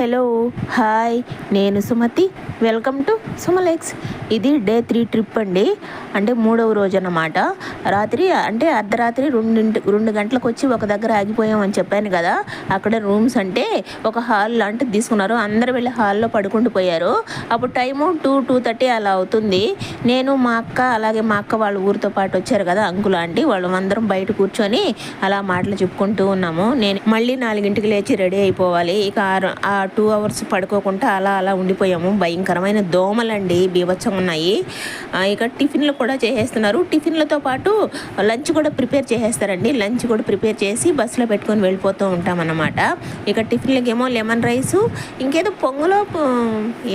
Hello hi నేను Sumathi. Welcome to సుమలెక్స్. ఇది day three trip అండి. అంటే మూడవ రోజు అన్నమాట రాత్రి అంటే అర్ధరాత్రి రెండింటి రెండు గంటలకు వచ్చి ఒక దగ్గర ఆగిపోయామని చెప్పాను కదా. అక్కడ రూమ్స్ అంటే ఒక హాల్ లాంటిది తీసుకున్నారు. అందరు వెళ్ళి హాల్లో పడుకుంటూ పోయారు. అప్పుడు టైము టూ టూ థర్టీ అలా అవుతుంది. నేను మా అక్క అలాగే మా అక్క వాళ్ళ ఊరితో పాటు వచ్చారు కదా అంకుల్ ఆంటీ. వాళ్ళు అందరం బయట కూర్చొని అలా మాటలు చెప్పుకుంటూ ఉన్నాము. నేను మళ్ళీ నాలుగింటికి లేచి రెడీ అయిపోవాలి. ఇక ఆ- ఆ టూ అవర్స్ పడుకోకుండా అలా అలా ఉండిపోయాము. భయంకరమైన దోమలండి బీభత్సం ఉన్నాయి. ఇక్కడ ఇక టిఫిన్లు కూడా చేసేస్తున్నారు. టిఫిన్లతో పాటు లంచ్ కూడా ప్రిపేర్ చేసేస్తారండి. లంచ్ కూడా ప్రిపేర్ చేసి బస్సులో పెట్టుకొని వెళ్ళిపోతూ ఉంటామన్నమాట. ఇక టిఫిన్లకి ఏమో లెమన్ రైస్ ఇంకేదో పొంగులో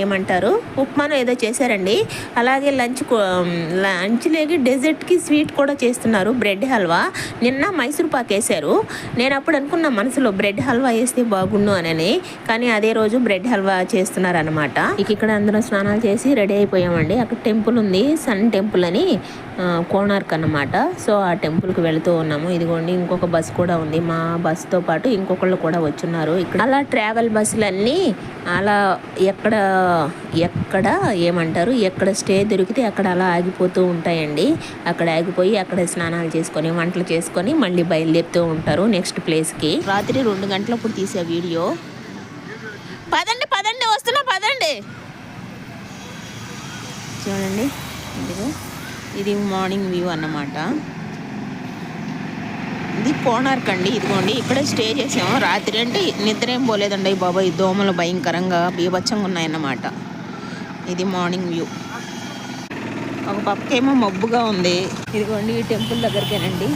ఏమంటారు? ఉప్మాను ఏదో చేశారండి. అలాగే లంచ్ లంచ్ లేకి డెజర్ట్కి స్వీట్ కూడా చేస్తున్నారు. బ్రెడ్ హల్వా. నిన్న మైసూర్ పాక్ వేశారు. నేను అప్పుడు అనుకున్నా మనసులో బ్రెడ్ హల్వా వేస్తే బాగుండు అని కానీ అదే రోజు బ్రెడ్ హల్వా చేస్తున్నారు అనమాట ఇక ఇక్కడ అందరం స్నానాలు చేసి రెడీ అయిపోయామండి. అక్కడ టెంపుల్ ఉంది. సన్ టెంపుల్ అని కోణార్క్ అన్నమాట. సో ఆ టెంపుల్కి వెళుతూ ఉన్నాము. ఇదిగోండి ఇంకొక బస్సు కూడా ఉంది. మా బస్సుతో పాటు ఇంకొకళ్ళు కూడా వచ్చున్నారు. ఇక్కడ అలా ట్రావెల్ బస్సులన్నీ అలా ఎక్కడ ఎక్కడ ఏమంటారు? ఎక్కడ స్టే దొరికితే అక్కడ అలా ఆగిపోతూ ఉంటాయండి. అక్కడ ఆగిపోయి అక్కడ స్నానాలు చేసుకొని వంటలు చేసుకొని మళ్ళీ బయలుదేరుతూ ఉంటారు నెక్స్ట్ ప్లేస్కి. రాత్రి రెండు గంటలప్పుడు తీసే వీడియో. పదండి పదండి వస్తున్నా పదండి. చూడండి ఇదిగో ఇది మార్నింగ్ వ్యూ అన్నమాట. ఇది కోణార్క్ అండి ఇదిగోండి ఇక్కడే స్టే చేసాము. రాత్రి అంటే నిద్ర ఏం పోలేదండి బాబాయ్ దోమలు భయంకరంగా బీభత్సంగా ఉన్నాయన్నమాట. ఇది మార్నింగ్ వ్యూ ఒక పక్కకేమో మబ్బుగా ఉంది. ఇదిగోండి ఈ టెంపుల్ దగ్గరికేనండి.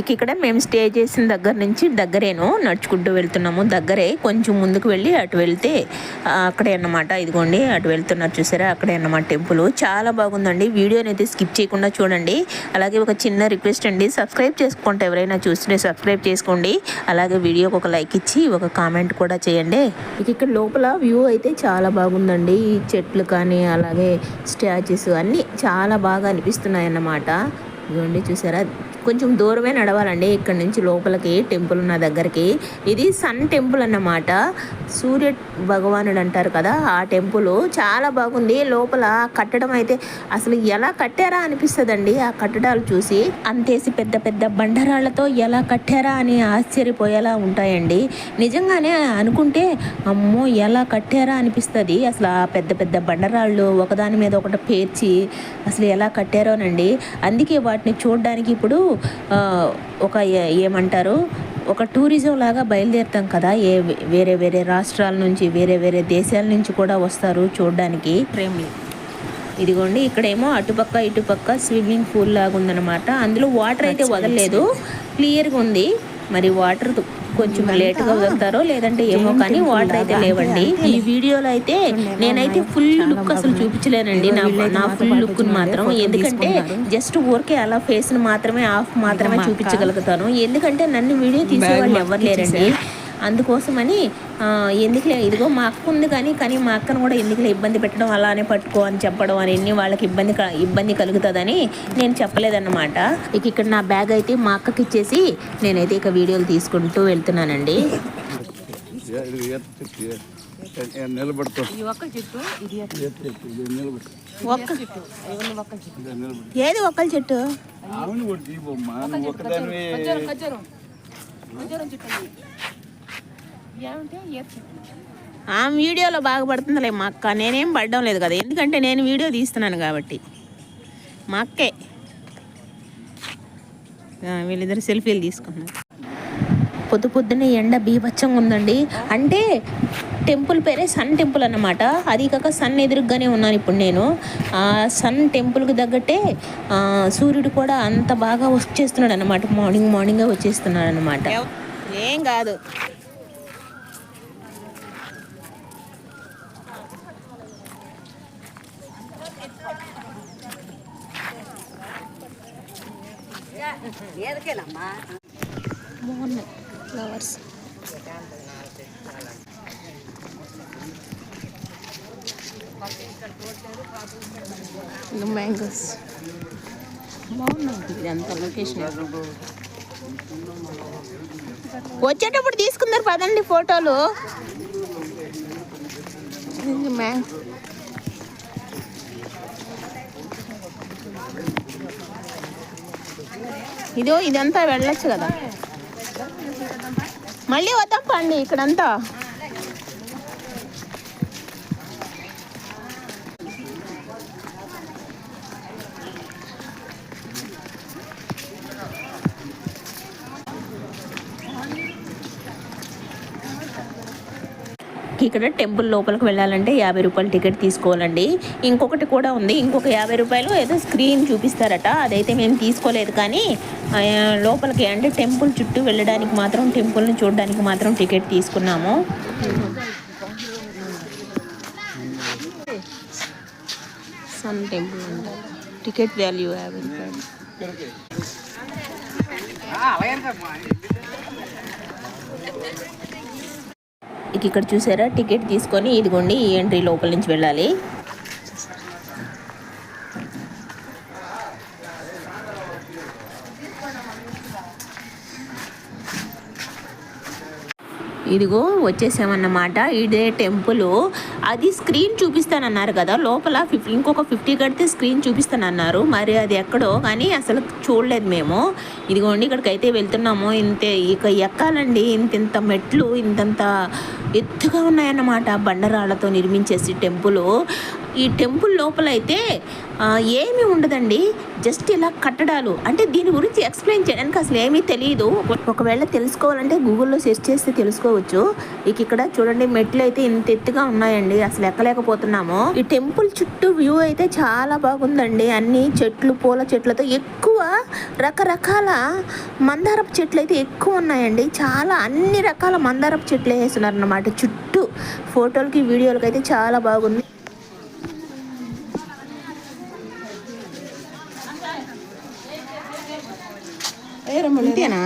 ఇక ఇక్కడ మేము స్టే చేసిన దగ్గర నుంచి దగ్గరేను నడుచుకుంటూ వెళ్తున్నాము. దగ్గరే కొంచెం ముందుకు వెళ్ళి అటు వెళ్తే అక్కడే అన్నమాట. ఇదిగోండి అటు వెళ్తున్నారు చూసారా? అక్కడే అన్నమాట టెంపుల్. చాలా బాగుందండి. వీడియోని అయితే స్కిప్ చేయకుండా చూడండి. అలాగే ఒక చిన్న రిక్వెస్ట్ అండి. సబ్స్క్రైబ్ చేసుకుంటే ఎవరైనా చూస్తుంటే సబ్స్క్రైబ్ చేసుకోండి. అలాగే వీడియోకి ఒక లైక్ ఇచ్చి ఒక కామెంట్ కూడా చేయండి. ఇక ఇక్కడ లోపల వ్యూ అయితే చాలా బాగుందండి. ఈ చెట్లు కానీ అలాగే స్టాచ్యూస్ అన్నీ చాలా బాగా అనిపిస్తున్నాయి అన్నమాట ఇదిగోండి చూసారా? కొంచెం దూరమే నడవాలండి. ఇక్కడ నుంచి లోపలికి టెంపుల్ ఉన్న దగ్గరికి. ఇది సన్ టెంపుల్ అన్నమాట. సూర్య భగవానుడు అంటారు కదా ఆ టెంపుల్. చాలా బాగుంది. లోపల కట్టడం అయితే అసలు ఎలా కట్టారా అనిపిస్తుందండి ఆ కట్టడాలు చూసి. అంతేసి పెద్ద పెద్ద బండరాళ్ళతో ఎలా కట్టారా అని ఆశ్చర్యపోయేలా ఉంటాయండి. నిజంగానే అనుకుంటే అమ్మో ఎలా కట్టారా అనిపిస్తుంది. అసలు ఆ పెద్ద పెద్ద బండరాళ్ళు ఒకదాని మీద ఒకటి పేర్చి అసలు ఎలా కట్టారోనండి. అందుకే వాటిని చూడడానికి ఇప్పుడు ఒక ఏమంటారు? ఒక టూరిజం లాగా బయలుదేరుతాం కదా ఏ వేరే వేరే రాష్ట్రాల నుంచి వేరే వేరే దేశాల నుంచి కూడా వస్తారు చూడడానికి ట్రైన్లు. ఇదిగోండి ఇక్కడేమో అటుపక్క ఇటుపక్క స్విమ్మింగ్ పూల్ లాగా ఉందన్నమాట అందులో వాటర్ అయితే వదలలేదు క్లియర్గా ఉంది. మరి వాటర్ కొంచెం లేట్గా వదులుతారో లేదంటే ఏమో కానీ వాటర్ అయితే లేవండి. ఈ వీడియోలో అయితే నేనైతే ఫుల్ లుక్ అసలు చూపించలేనండి. నా నా ఫుల్ లుక్ మాత్రం ఎందుకంటే జస్ట్ ఊరికే అలా ఫేస్ మాత్రమే ఆఫ్ మాత్రమే చూపించగలుగుతాను. ఎందుకంటే నన్ను వీడియో తీసేవాళ్ళు ఎవరు లేరండి. అందుకోసమని ఎందుకులే ఇదిగో మా అక్క ఉంది కానీ కానీ మా అక్కను కూడా ఎందుకులే ఇబ్బంది పెట్టడం అలానే పట్టుకో అని చెప్పడం అని ఎన్ని వాళ్ళకి ఇబ్బంది ఇబ్బంది కలుగుతుందని నేను చెప్పలేదన్నమాట. ఇక ఇక్కడ నా బ్యాగ్ అయితే మా అక్కకి ఇచ్చేసి నేనైతే ఇక వీడియోలు తీసుకుంటూ వెళ్తున్నానండి. నిలబడుతూ ఏది ఒక్కల చెట్టు ఆమెను ఆ వీడియోలో బాగా పడుతుందిలే మా అక్క. నేనేం పడడం లేదు కదా. ఎందుకంటే నేను వీడియో తీస్తున్నాను కాబట్టి. మా అక్కే. వీళ్ళిద్దరు సెల్ఫీలు తీసుకున్నారు. పొద్దు పొద్దున్నే ఎండ బీభత్సంగా ఉందండి. అంటే టెంపుల్ పేరే సన్ టెంపుల్ అన్నమాట. అది కాక సన్ ఎదురుగానే ఉన్నాను ఇప్పుడు నేను. ఆ సన్ టెంపుల్కి తగ్గట్టే ఆ, సూర్యుడు కూడా అంత బాగా వచ్చేస్తున్నాడు అనమాట మార్నింగ్ మార్నింగే వచ్చేస్తున్నాడు అనమాట ఏం కాదు బాగున్నాయి ఫ్లవర్స్ మ్యాంగోస్ బాగుంది వచ్చేటప్పుడు తీసుకుందరు పదండి ఫోటోలు. ఇదో ఇదంతా వెళ్ళొచ్చు కదా. మళ్ళీ వద్దాం పండి ఇక్కడంతా. ఇక్కడ టెంపుల్ లోపలికి వెళ్ళాలంటే యాభై రూపాయలు టికెట్ తీసుకోవాలండి. ఇంకొకటి కూడా ఉంది. ఇంకొక యాభై రూపాయలు ఏదో స్క్రీన్ చూపిస్తారట. అదైతే మేము తీసుకోలేదు కానీ లోపలికి అంటే టెంపుల్ చుట్టూ వెళ్ళడానికి మాత్రం టెంపుల్ని చూడడానికి మాత్రం టికెట్ తీసుకున్నాము. సన్ టెంపుల్ టికెట్ వాల్యూ యాభై రూపాయలు. ఇక ఇక్కడ చూసారా? టికెట్ తీసుకొని ఇదిగోండి ఈ ఎంట్రీ లోపల నుంచి వెళ్ళాలి. ఇదిగో వచ్చేసామన్నమాట. ఇదే టెంపుల్. అది స్క్రీన్ చూపిస్తానన్నారు కదా లోపల ఫిఫ్ ఇంకొక ఫిఫ్టీ కడితే స్క్రీన్ చూపిస్తానన్నారు. మరి అది ఎక్కడో కానీ అసలు చూడలేదు మేము. ఇదిగోండి ఇక్కడికి అయితే వెళ్తున్నాము. ఇంతే ఇక ఎక్కాలండి. ఇంత ఇంత మెట్లు ఇంతంత ఎత్తుగా ఉన్నాయన్నమాట బండరాళ్ళతో నిర్మించేసి టెంపుల్. ఈ టెంపుల్ లోపల అయితే ఏమి ఏమీ ఉండదండి. జస్ట్ ఇలా కట్టడాలు. అంటే దీని గురించి ఎక్స్ప్లెయిన్ చేయడానికి అసలు ఏమీ తెలియదు ఒకవేళ తెలుసుకోవాలంటే గూగుల్లో సెర్చ్ చేస్తే తెలుసుకోవచ్చు. ఇక ఇక్కడ చూడండి మెట్లు అయితే ఇంత ఎత్తుగా ఉన్నాయండి. అసలు ఎక్కలేకపోతున్నాము. ఈ టెంపుల్ చుట్టూ వ్యూ అయితే చాలా బాగుందండి. అన్ని చెట్లు పూల చెట్లతో ఎక్కువ రకరకాల మందారపు చెట్లు అయితే ఎక్కువ ఉన్నాయండి. చాలా అన్ని రకాల మందారపు చెట్లు వేస్తున్నారు అన్నమాట చుట్టూ ఫోటోలకి వీడియోలకి అయితే చాలా బాగుంది. అంతేనా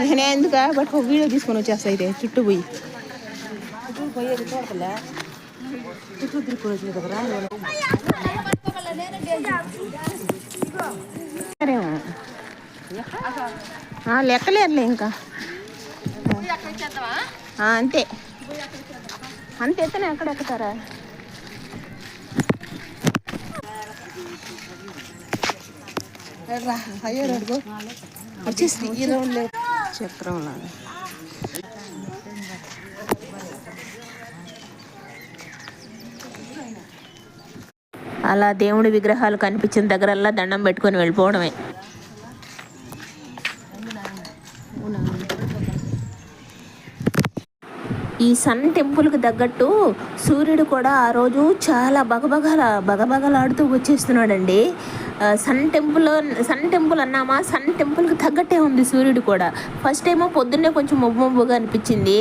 నేను ఎందుకు? బట్ ఒక వీడియో తీసుకొని వచ్చేస్తా అయితే చుట్టూ పోయి. సరేమో. ఆ, లెక్కలేరులే ఇంకా. ఆ, అంతే. అంతే ఎత్తనే ఎక్కడ ఎక్కుతారా? వచ్చేసి చక్రం లాగా అలా దేవుడి విగ్రహాలు కనిపించిన దగ్గరల్లా దండం పెట్టుకొని వెళ్ళిపోవడమే. ఈ సన్ టెంపుల్కి తగ్గట్టు సూర్యుడు కూడా ఆ రోజు చాలా బగబగల బగబగలాడుతూ వచ్చేస్తున్నాడండి. సన్ టెంపుల్ సన్ టెంపుల్ అన్నామా? సన్ టెంపుల్కి తగ్గట్టే ఉంది సూర్యుడు కూడా. ఫస్ట్ ఏమో పొద్దున్నే కొంచెం మబ్బు మబ్బుగా అనిపించింది.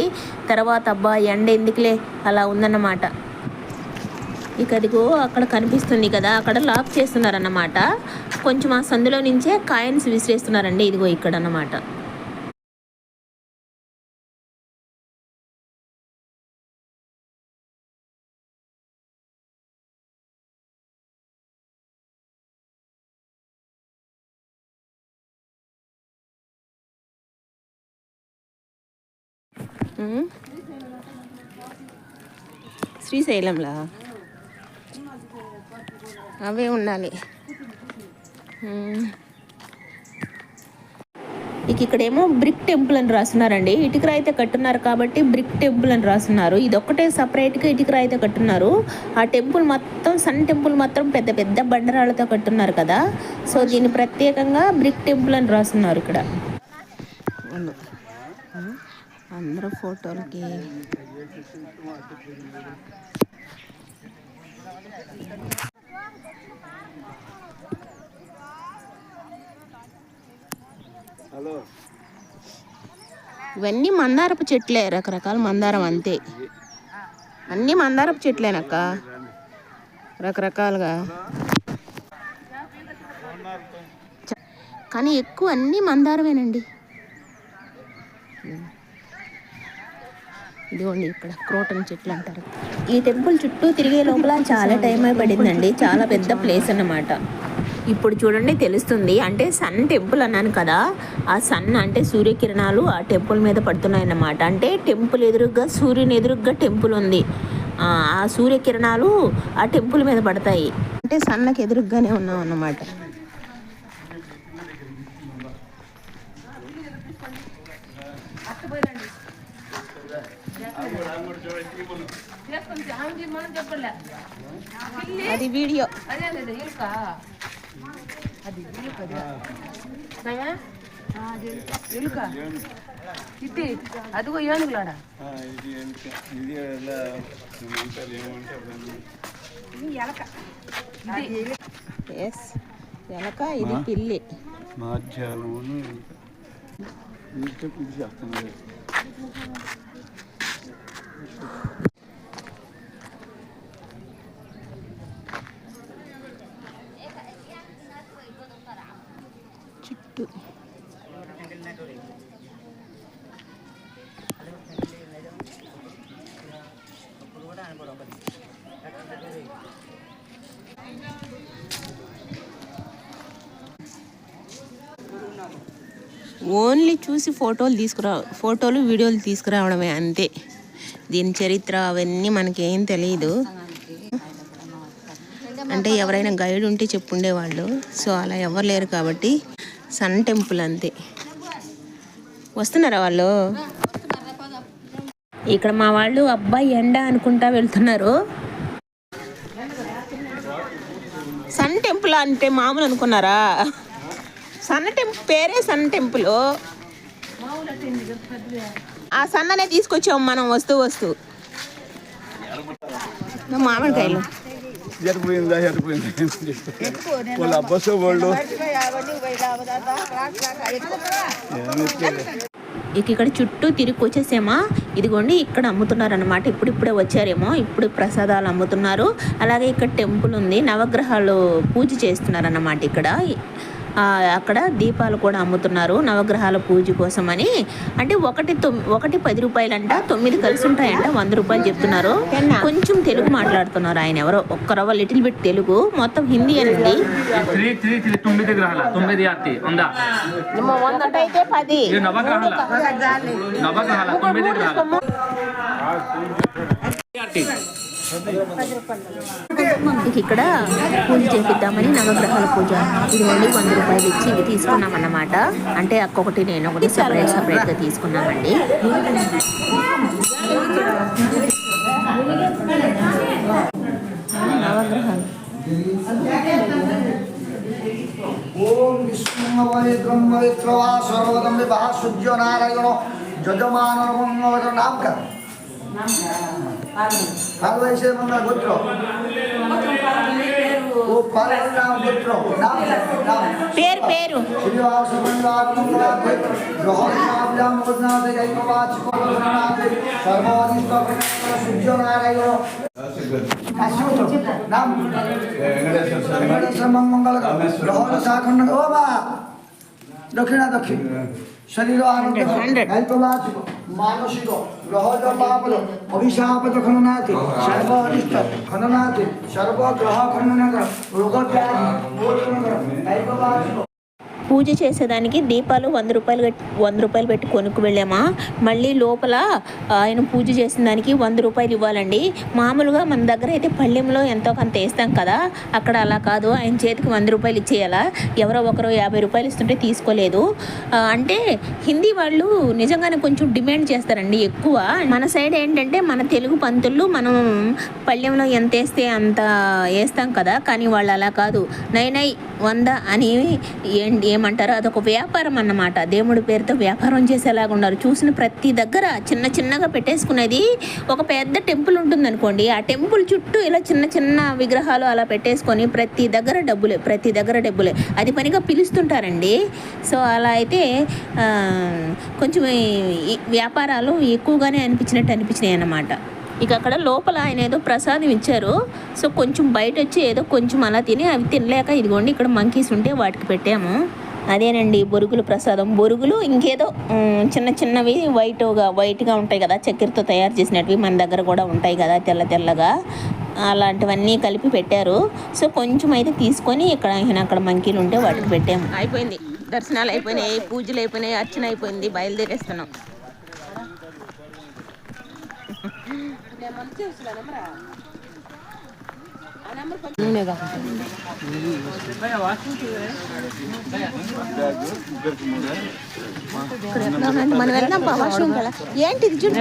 తర్వాత అబ్బా ఎండ ఎందుకులే? అలా ఉందన్నమాట. ఇక అదిగో అక్కడ కనిపిస్తుంది కదా అక్కడ లాక్ చేస్తున్నారన్నమాట. కొంచెం ఆ సందులో నుంచే కాయిన్స్ విసిరేస్తున్నారండి. ఇదిగో ఇక్కడ అన్నమాట శ్రీశైలంలా? అవే ఉండాలి. ఉమ్. ఇక ఇక్కడేమో బ్రిక్ టెంపుల్ అని రాస్తున్నారండి. ఇటుక అయితే కట్టున్నారు కాబట్టి బ్రిక్ టెంపుల్ అని రాస్తున్నారు. ఇది ఒక్కటే సపరేట్గా ఇటుక అయితే కట్టున్నారు. ఆ టెంపుల్ మొత్తం సన్ టెంపుల్ మాత్రం పెద్ద పెద్ద బండరాళ్ళతో కట్టున్నారు కదా. సో దీన్ని ప్రత్యేకంగా బ్రిక్ టెంపుల్ అని రాస్తున్నారు ఇక్కడ. అందరూ ఫోటోలకి. ఇవన్నీ మందారపు చెట్లే రకరకాల మందారం అంతే. అన్నీ మందారపు చెట్లేనక్క. రకరకాలుగా. కానీ ఎక్కువ అన్నీ మందారమేనండి. ఇదిగోండి ఇక్కడ క్రోటన్ చెట్లు అంటారు. ఈ టెంపుల్ చుట్టూ తిరిగే లోపల చాలా టైం అయి పడిందండి చాలా పెద్ద ప్లేస్ అన్నమాట. ఇప్పుడు చూడండి తెలుస్తుంది. అంటే సన్ టెంపుల్ అన్నాను కదా. ఆ సన్ అంటే సూర్యకిరణాలు ఆ టెంపుల్ మీద పడుతున్నాయి అన్నమాట అంటే టెంపుల్ ఎదురుగ్గా సూర్యుని ఎదురుగ్గా టెంపుల్ ఉంది. ఆ ఆ సూర్యకిరణాలు ఆ టెంపుల్ మీద పడతాయి. అంటే సన్నకి ఎదురుగ్గానే ఉన్నాం అన్నమాట అది వీడియో ఇది అదిగో ఏనుగులాడా ఆ, ఇది దాన్ని? ఎస్ ఎలక ఇది పిల్లి మాధ్యాహ్నమును ఓన్లీ చూసి ఫోటోలు తీసుకురా ఫోటోలు వీడియోలు తీసుకురావడమే అంతే. దీని చరిత్ర అవన్నీ మనకేం తెలియదు అంటే ఎవరైనా గైడ్ ఉంటే చెప్పుండేవాళ్ళు. సో అలా ఎవరు లేరు కాబట్టి సన్ టెంపుల్ అంతే. వస్తున్నారా వాళ్ళు? ఇక్కడ మా వాళ్ళు అబ్బాయి ఎండ అనుకుంటా వెళ్తున్నారు. సన్ టెంపుల్ అంటే మామూలు అనుకున్నారా? సన్ టెంపుల్ పేరే సన్ టెంపుల్. ఆ సన్ననే తీసుకొచ్చాం మనం వస్తూ వస్తూ. మామిడికాయలు. వాళ్ళు అబ్బసో వాళ్ళు. ఇక ఇక్కడ చుట్టూ తిరిగి వచ్చేసేమా? ఇదిగోండి ఇక్కడ అమ్ముతున్నారు అనమాట ఇప్పుడు ఇప్పుడే వచ్చారేమో ఇప్పుడు ప్రసాదాలు అమ్ముతున్నారు. అలాగే ఇక్కడ టెంపుల్ ఉంది నవగ్రహాలు పూజ చేస్తున్నారు అన్నమాట ఇక్కడ. అక్కడ దీపాలు కూడా అమ్ముతున్నారు నవగ్రహాల పూజ కోసమని అంటే ఒకటి ఒకటి పది రూపాయలంట తొమ్మిది కలిసి ఉంటాయంట వంద రూపాయలు చెప్తున్నారు కొంచెం తెలుగు మాట్లాడుతున్నారు ఆయన ఎవరో ఒక్క రవ్వ లిటిల్ బిట్ తెలుగు మొత్తం హిందీ అనండి ఇది నవగ్రహాల ఇక్కడ పూజ చేపిద్దామని నవగ్రహాల పూజ. ఇది ఓన్లీ వంద రూపాయలు ఇచ్చి ఇవి తీసుకున్నాం అన్నమాట అంటే అక్కొకటి నేను ఒకటి సపరేట్ సపరేట్గా తీసుకున్నామండి. నవగ్రహాలు. ఓం విష్ణుమయ బ్రహ్మవిత్రవా సర్వదం విభా సూర్య నారాయణ యజమాన కాలువ విషయమన్నా గోత్రం ఓ పార్వతి నామ గోత్రం నామ నామ పేరు పేరు వెంకటేశ్వర మంగళ గ్రహణ శాఖండ ఓ బా దక్షిణ దక్షిణ দক্ষিণ শরীর আনন্দ Hundred. হেল্পলাচিক মানসিক গ্রহজ পাপল অভিশাপত খননাথি সর্ব অনিষ্ট খননাথি সর্ব গ্রহ খননগর রোগ ব্যাধি হেল্পলাচিক పూజ చేసేదానికి దీపాలు వంద రూపాయలు పెట్టి వంద రూపాయలు పెట్టి కొనుక్కు వెళ్ళామా. మళ్ళీ లోపల ఆయన పూజ చేసిన దానికి వంద రూపాయలు ఇవ్వాలండి. మామూలుగా మన దగ్గర అయితే పళ్ళెంలో ఎంతో కొంత వేస్తాం కదా అక్కడ అలా కాదు. ఆయన చేతికి వంద రూపాయలు ఇచ్చేయాలా? ఎవరో ఒకరు యాభై రూపాయలు ఇస్తుంటే తీసుకోలేదు. అంటే హిందీ వాళ్ళు నిజంగానే కొంచెం డిమాండ్ చేస్తారండి ఎక్కువ. మన సైడ్ ఏంటంటే మన తెలుగు పంతులు మనం పళ్ళెంలో ఎంత వేస్తే అంత వేస్తాం కదా కానీ వాళ్ళు అలా కాదు. నై నై వంద అని ఏం- ఏమంటారు అదొక వ్యాపారం అన్నమాట. దేవుడి పేరుతో వ్యాపారం చేసేలాగా ఉన్నారు. చూసిన ప్రతి దగ్గర చిన్న చిన్నగా పెట్టేసుకునేది ఒక పెద్ద టెంపుల్ ఉంటుంది అనుకోండి ఆ టెంపుల్ చుట్టూ ఇలా చిన్న చిన్న విగ్రహాలు అలా పెట్టేసుకొని ప్రతి దగ్గర డబ్బులే ప్రతి దగ్గర డబ్బులే. అది పనిగా పిలుస్తుంటారండి. సో అలా అయితే కొంచెం వ్యాపారాలు ఎక్కువగానే అనిపించినట్టు అనిపించినాయి అన్నమాట. ఇక అక్కడ లోపల ఆయన ఏదో ప్రసాదం ఇచ్చారు. సో కొంచెం బయట వచ్చి ఏదో కొంచెం అలా తిని అవి తినలేక ఇదిగోండి ఇక్కడ మంకీస్ ఉంటే వాటికి పెట్టాము. అదేనండి బొరుగులు ప్రసాదం. బొరుగులు ఇంకేదో చిన్న చిన్నవి వైట్గా వైట్గా ఉంటాయి కదా చక్కెరతో తయారు చేసినవి మన దగ్గర కూడా ఉంటాయి కదా తెల్ల తెల్లగా. అలాంటివన్నీ కలిపి పెట్టారు. సో కొంచెం అయితే తీసుకొని ఇక్కడ అక్కడ మంకీలు ఉంటే వాటికి పెట్టాము. అయిపోయింది. దర్శనాలు అయిపోయినాయి పూజలు అయిపోయినాయి అర్చన అయిపోయింది బయలుదేరేస్తున్నాం నూనె కాకుండా ఇక్కడ ఎట్లా ఉందంటే మనం వెళ్దాం పా వాష్రూమ్ కదా ఏంటిది చూడు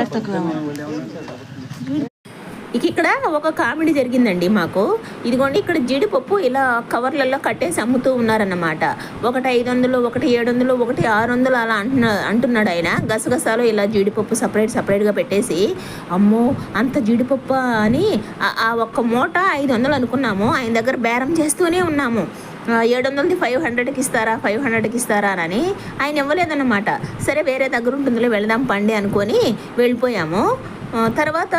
ఇక ఇక్కడ ఒక కామెడీ జరిగిందండి మాకు. ఇదిగోండి ఇక్కడ జీడిపప్పు ఇలా కవర్లలో కట్టేసి అమ్ముతూ ఉన్నారన్నమాట. ఒకటి ఐదు వందలు ఒకటి ఏడు వందలు ఒకటి ఆరు వందలు అలా అంటున్నా అంటున్నాడు ఆయన. గసగసాలు ఇలా జీడిపప్పు సపరేట్ సపరేట్గా పెట్టేసి అమ్మో అంత జీడిపప్పు అని ఆ- ఒక్క మూట ఐదు వందలు అనుకున్నాము. ఆయన దగ్గర బేరం చేస్తూనే ఉన్నాము. ఏడు వందలది ఫైవ్ హండ్రెడ్కి ఇస్తారా ఫైవ్ హండ్రెడ్కి ఇస్తారా అని ఆయన ఇవ్వలేదన్నమాట. సరే వేరే దగ్గర ఉంటుందిలే వెళదాం పండి అనుకొని వెళ్ళిపోయాము. తర్వాత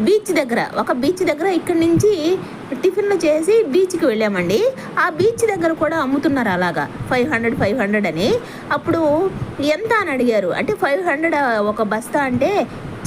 బీచ్ దగ్గర ఒక బీచ్ దగ్గర ఇక్కడి నుంచి టిఫిన్లు చేసి బీచ్కి వెళ్ళామండి. ఆ బీచ్ దగ్గర కూడా అమ్ముతున్నారు అలాగా ఫైవ్ హండ్రెడ్ ఫైవ్ హండ్రెడ్ అని. అప్పుడు ఎంత అని అడిగారు? అంటే ఫైవ్ హండ్రెడ్ ఒక బస్తా అంటే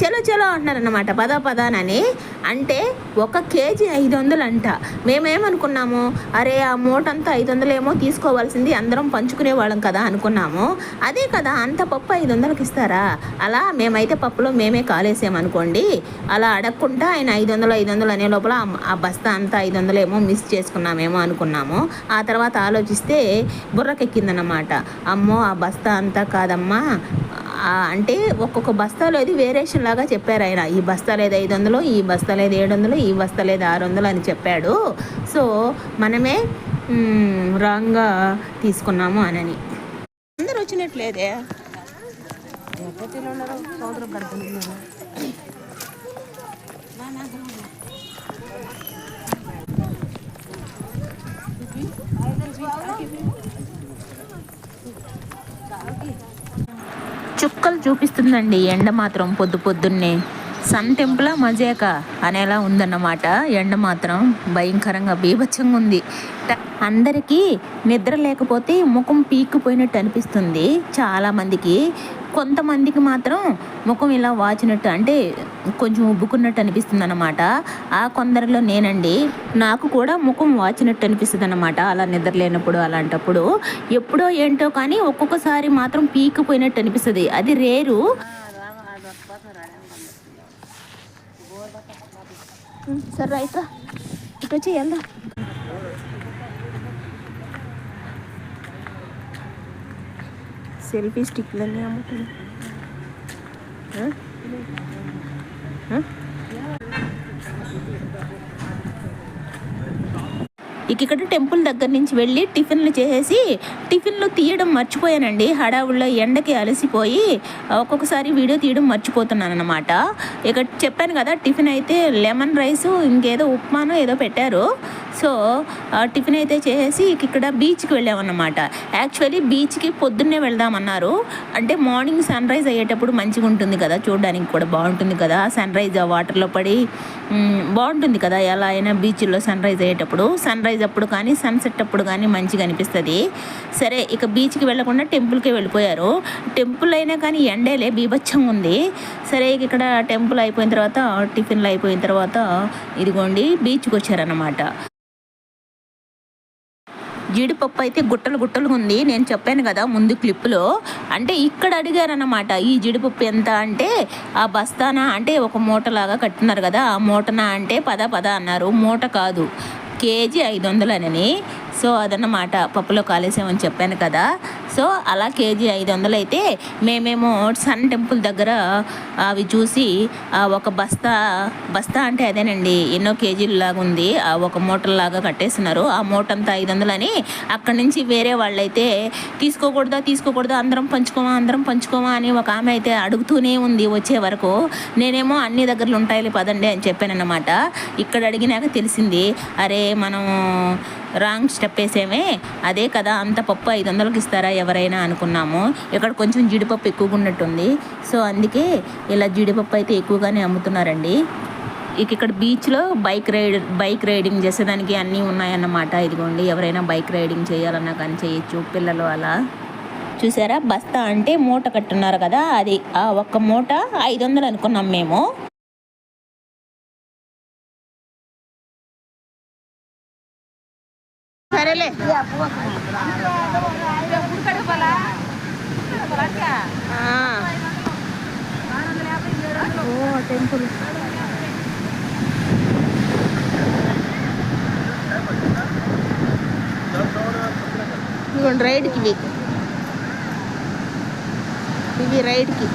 చలో చలో అంటున్నారన్నమాట. పద పదానని అంటే ఒక కేజీ ఐదు వందలు అంట. మేమేమనుకున్నాము? అరే ఆ మూట అంతా ఐదు వందలేమో తీసుకోవాల్సింది అందరం పంచుకునే వాళ్ళం కదా అనుకున్నాము. అదే కదా అంత పప్పు ఐదు వందలకి ఇస్తారా? అలా మేమైతే పప్పులో మేమే కాలేసామనుకోండి. అలా అడగకుండా ఆయన ఐదు వందలు ఐదు వందలు అనే లోపల ఆ- బస్తా అంతా ఐదు వందలేమో మిస్ చేసుకున్నామేమో అనుకున్నాము. ఆ తర్వాత ఆలోచిస్తే బుర్రకెక్కిందన్నమాట. అమ్మో ఆ బస్తా అంతా కాదమ్మా. అంటే ఒక్కొక్క బస్తాలో అది వేరియేషన్ లాగా చెప్పారు ఆయన. ఈ బస్తాలేదు ఐదు వందలు ఈ బస్తా లేదు ఏడు వందలు ఈ బస్తా లేదు ఆరు వందలు అని చెప్పాడు. సో మనమే రాంగ్గా తీసుకున్నాము అనని. అందరు వచ్చినట్లేదే? ఎప్పటిలో చుక్కలు చూపిస్తుందండి ఎండ మాత్రం పొద్దు పొద్దున్నే. సన్ టెంపుల్ మజాక అనేలా ఉందన్నమాట. ఎండ మాత్రం భయంకరంగా బీభత్సంగా ఉంది. అందరికీ నిద్ర లేకపోతే ముఖం పీక్కుపోయినట్టు అనిపిస్తుంది చాలామందికి. కొంతమందికి మాత్రం ముఖం ఇలా వాచినట్టు అంటే కొంచెం ఉబ్బుకున్నట్టు అనిపిస్తుంది అనమాట ఆ కొందరిలో నేనండి నాకు కూడా ముఖం వాచినట్టు అనిపిస్తుంది అనమాట అలా నిద్ర లేనప్పుడు అలాంటప్పుడు. ఎప్పుడో ఏంటో కానీ ఒక్కొక్కసారి మాత్రం పీక్కుపోయినట్టు అనిపిస్తుంది. అది రేరు. సరే రైట్ ఇటు వచ్చి వెళ్దాం. సెల్ఫీ స్టిక్లన్నీ అమ్ముతుంది ఆ? ఆ? ఇక ఇక్కడ టెంపుల్ దగ్గర నుంచి వెళ్ళి టిఫిన్లు చేసేసి టిఫిన్లు తీయడం మర్చిపోయానండి. హడావుల్లో ఎండకి అలసిపోయి ఒక్కొక్కసారి వీడియో తీయడం మర్చిపోతున్నాను అనమాట ఇక చెప్పాను కదా టిఫిన్ అయితే లెమన్ రైస్ ఇంకేదో ఉప్మాను ఏదో పెట్టారు. సో టిఫిన్ అయితే చేసేసి ఇక్కడ బీచ్కి వెళ్ళామన్నమాట. యాక్చువల్లీ బీచ్కి పొద్దున్నే వెళ్దామన్నారు. అంటే మార్నింగ్ సన్ రైజ్ అయ్యేటప్పుడు మంచిగా ఉంటుంది కదా చూడడానికి కూడా బాగుంటుంది కదా. సన్ రైజ్ ఆ వాటర్లో పడి బాగుంటుంది కదా ఎలా అయినా బీచ్లో సన్ రైజ్ అయ్యేటప్పుడు. సన్ రైజ్ అప్పుడు కానీ సన్సెట్ అప్పుడు కానీ మంచిగా అనిపిస్తుంది. సరే ఇక బీచ్కి వెళ్ళకుండా టెంపుల్కి వెళ్ళిపోయారు. టెంపుల్ అయినా కానీ ఎండేలే బీభత్సం ఉంది. సరే ఇక ఇక్కడ టెంపుల్ అయిపోయిన తర్వాత టిఫిన్లు అయిపోయిన తర్వాత ఇదిగోండి బీచ్కి వచ్చారన్నమాట జీడిపప్పు అయితే గుట్టలు గుట్టలు ఉంది. నేను చెప్పాను కదా ముందు క్లిప్లో. అంటే ఇక్కడ అడిగారన్నమాట ఈ జీడిపప్పు ఎంత అంటే ఆ బస్తానా అంటే ఒక మూటలాగా కట్టున్నారు కదా ఆ మూటనా అంటే పద పద అన్నారు. మూట కాదు కేజీ ఐదు వందలనని సో అదన్నమాట పప్పులో కాలేసామని చెప్పాను కదా. సో అలా కేజీ ఐదు వందలు అయితే మేమేమో సన్ టెంపుల్ దగ్గర అవి చూసి ఒక బస్తా బస్తా అంటే అదేనండి ఎన్నో కేజీలు లాగా ఉంది. ఆ ఒక మూటలాగా కట్టేస్తున్నారు. ఆ మూట అంతా ఐదు వందలని అక్కడి నుంచి వేరే వాళ్ళైతే తీసుకోకూడదా తీసుకోకూడదా అందరం పంచుకోమా అందరం పంచుకోమా అని ఒక ఆమె అయితే అడుగుతూనే ఉంది వచ్చే వరకు. నేనేమో అన్ని దగ్గరలు ఉంటాయి పదండి అని చెప్పానమాట ఇక్కడ అడిగినాక తెలిసింది అరే మనం రాంగ్ చెప్పేసేమే అదే కదా అంత పప్పు ఐదు వందలకి ఇస్తారా ఎవరైనా అనుకున్నాము. ఇక్కడ కొంచెం జీడిపప్పు ఎక్కువగా ఉన్నట్టుంది సో అందుకే ఇలా జీడిపప్పు అయితే ఎక్కువగానే అమ్ముతున్నారండి. ఇక ఇక్కడ బీచ్లో బైక్ రైడ్ బైక్ రైడింగ్ చేసేదానికి అన్నీ ఉన్నాయన్నమాట. ఇదిగోండి ఎవరైనా బైక్ రైడింగ్ చేయాలన్నా కానీ చేయొచ్చు పిల్లలు అలా. చూసారా? బస్తా అంటే మూట కట్టున్నారు కదా అది ఆ ఒక్క మూట ఐదు వందలు అనుకున్నాం మేము. సర్లే. ఓ టెంపుల్ ఇదిగోండి రైడ్కి ఇవి. ఇవి రైడ్కి.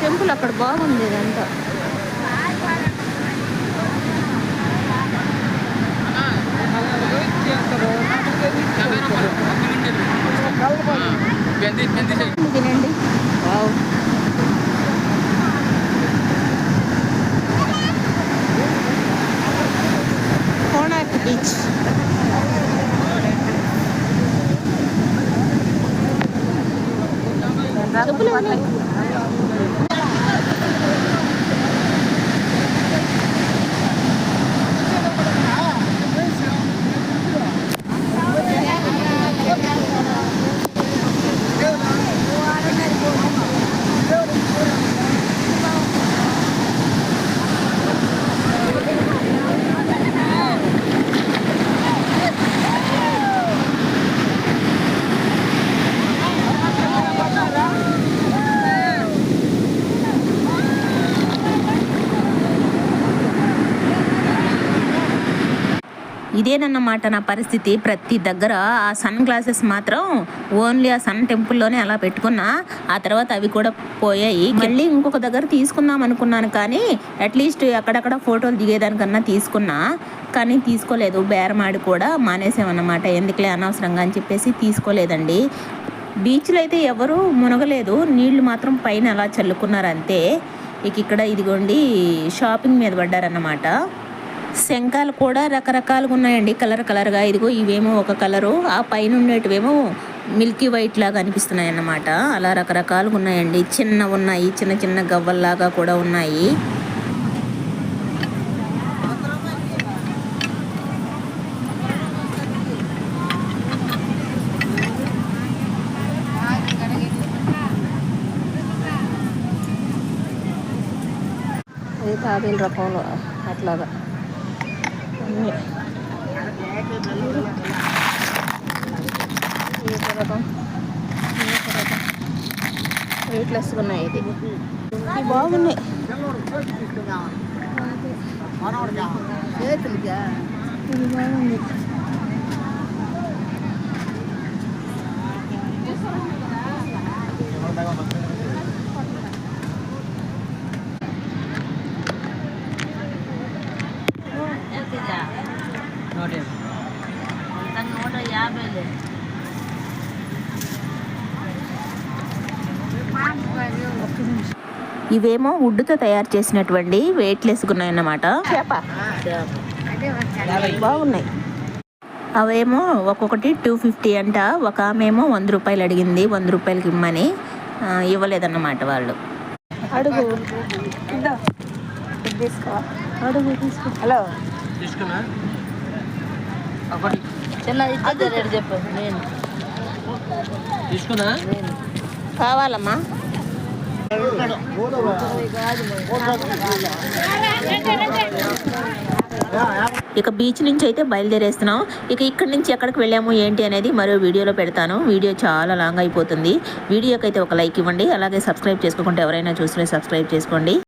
టెంపుల్ అక్కడ బాగుంది ఇదంతా. తినండి వావ్ కోణార్క్ బీచ్ చెప్పులేదు నాకు. ఇదేనన్నమాట నా పరిస్థితి. ప్రతి దగ్గర ఆ సన్ గ్లాసెస్ మాత్రం ఓన్లీ ఆ సన్ టెంపుల్లోనే అలా పెట్టుకున్నా ఆ తర్వాత అవి కూడా పోయాయి. మళ్ళీ ఇంకొక దగ్గర తీసుకుందాం అనుకున్నాను కానీ అట్లీస్ట్ అక్కడక్కడ ఫోటోలు దిగేదానికన్నా తీసుకున్నా కానీ తీసుకోలేదు. బేరమాడి కూడా మానేసామన్నమాట. ఎందుకులే అనవసరంగా అని చెప్పేసి తీసుకోలేదండి. బీచ్లో అయితే ఎవరూ మునగలేదు. నీళ్ళు మాత్రం పైన అలా చల్లుకున్నారు అంతే ఇక ఇక్కడ ఇదిగోండి షాపింగ్ మీద పడ్డారన్నమాట. శంఖాలు కూడా రకరకాలుగా ఉన్నాయండి. కలర్ కలర్గా ఇదిగో ఇవేమో ఒక కలరు. ఆ పైన ఉండేటివేమో మిల్కీ వైట్ లాగా అనిపిస్తున్నాయి అన్నమాట అలా రకరకాలుగా ఉన్నాయండి. చిన్న ఉన్నాయి. చిన్న చిన్న గవ్వల్లాగా కూడా ఉన్నాయి. అది తాబేలు రకంలో అట్లాగా. వెయిట్లెస్ ఉన్నాయి ఇది బాగున్నాయి. ఇది బాగుంది. ఇవేమో వుడ్తో తయారు చేసినటువంటి వెయిట్లెస్గా ఉన్నాయన్నమాట చేప. బాగున్నాయి. అవేమో ఒక్కొక్కటి టూ ఫిఫ్టీ అంట. ఒక ఆమెమో వంద రూపాయలు అడిగింది. వంద రూపాయలకి ఇమ్మని ఇవ్వలేదన్నమాట వాళ్ళు. అడుగు. తీసుకో. హలో. తీసుకున్నా? కావాలమ్మా. ఇక బీచ్ నుంచి అయితే బయలుదేరేస్తున్నాం. ఇక ఇక్కడి నుంచి ఎక్కడికి వెళ్ళాము ఏంటి అనేది మరో వీడియోలో పెడతాను. వీడియో చాలా లాంగ్ అయిపోతుంది. వీడియోకి అయితే ఒక లైక్ ఇవ్వండి. అలాగే సబ్స్క్రైబ్ చేసుకోకుండా ఎవరైనా చూస్తే సబ్స్క్రైబ్ చేసుకోండి.